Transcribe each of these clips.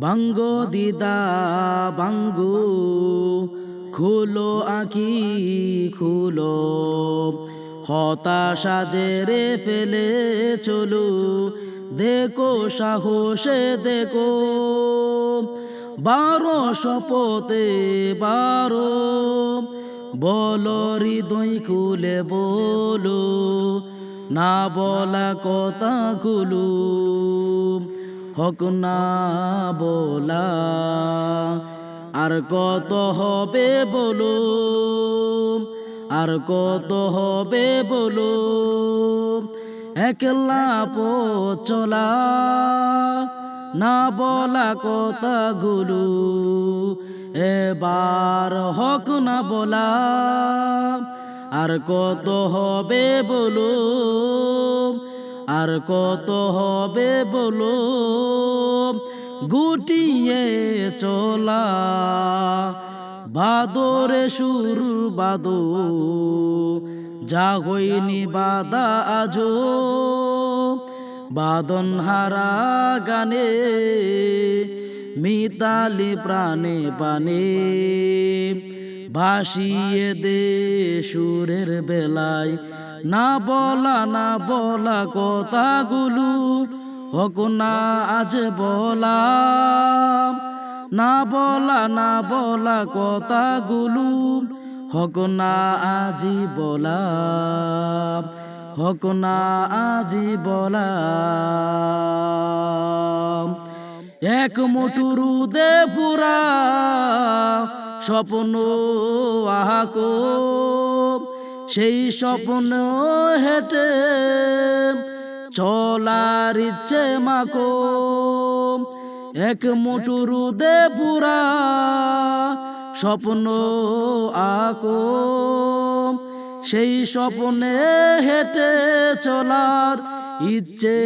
বাঙ্গো দিদা, বাঙ্গু, খুলো আঁকি, খুলো। হতাশা জেরে ফেলে চলু, দেখো সাহসে দেখো। বারো শপথে বারো, বলো হৃদয় খুলে বলো, না বলা কথাগুলো হক না বলা। আর কত হবে বলো আর কত হবে বলো একলা চলা, না বলা কথাগুলো। এবার হক না বলা, আর কত হবে বলো আর কত হবে বলো? গুটিয়ে চলা। বাদরে সুর বাদো। যা হইনি বাদা আজো। বাদন হারা গানে, মিতালি প্রাণে পানে। ভাসিয়ে দে সুরের বেলায়। না বলা না বলা কথাগুলো হোক না আজ বলা না বলা না বলা কথাগুলো হোক না আজি বলা হোক না আজি বলা এক মুটুরু দে পুরা স্বপ্ন আহাকো সেই স্বপ্ন হেঁটে চলার ইচ্ছে মাকো এক মুটুরু দে পুরা স্বপ্ন আকো সেই স্বপ্নে হেঁটে চলার ইচ্ছে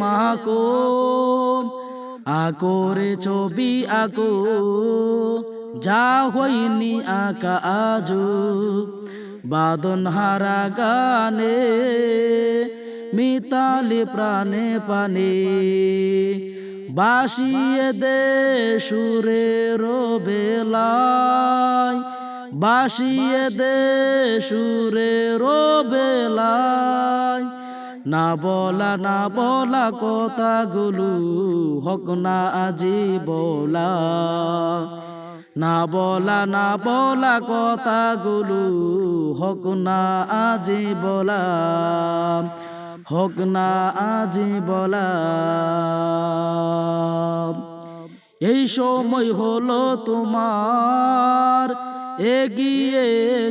মাকো আকোরে ছবি আকো যা হইনি আঁকা আজু, বাদন হারা গানে, মিতালি প্রাণে পানে, বাসিয়ে দে সুরের বেলায় বাসিয়ে দে সুরের বেলায় না বলা না বলা কথাগুলো হক না আজি বলা। না বলা না বলা কথাগুলো হক না আজি বলা, হক না আজি বলা। এই সময় হলো তোমার এগিয়ে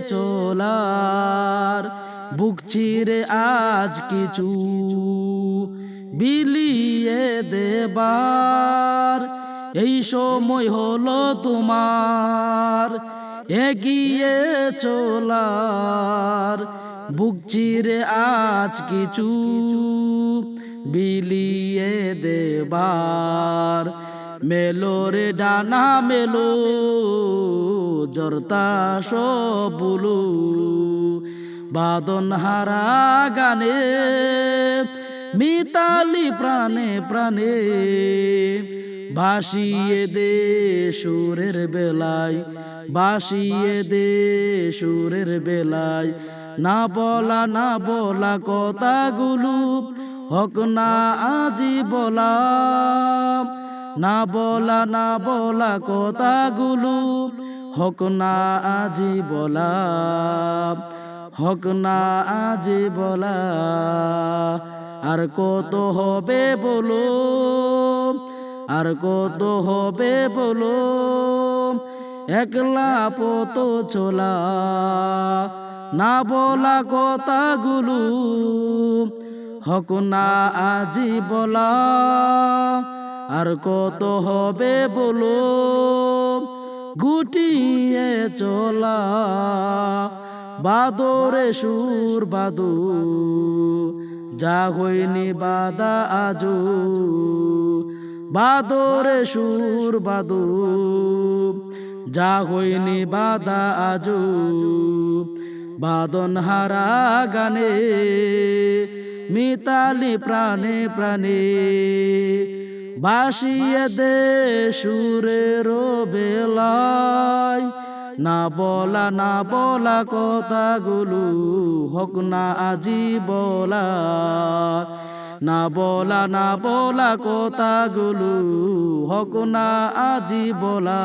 চলার, বুক চিরে আজ কিছু বিলিয়ে দেবার। এই সময় হলো তোমার, এগিয়ে চলার। বুক চিরে আজ কিছু বিলিয়ে দেবার। মেলো রে ডানা, মেলো জরতা সবুলু। বাদন হারা গানে, মিতালি প্রাণে প্রাণে। বাসিয়ে দে সুরের বেলায় বাসিয়ে দে সুরের বেলায় না বলা না বলা কথাগুলো হক না আজি বলা না বলা না বলা কথাগুলো হক না আজি বলা হক না আজি বলা, আর কত হবে বলো? আর কত হবে বলো? একলা পত চলা, না বলা কথাগুলো হক না আজি বলা। আর কত হবে বলো? গুটিয়ে চলা, বাদরে সুর বাদু, যা হইনি বাদা আজু বাদরে সুর বাদু। যা হইনি বাদা আজু। বাদন হারা গানে, মিতালি প্রাণে প্রাণে। বাসিয়ে দে সুরের বেলায়। না বলা না বলা কথাগুলো হক না আজি বলা। না বলা না বলা কথাগুলো হক না আজি বলা।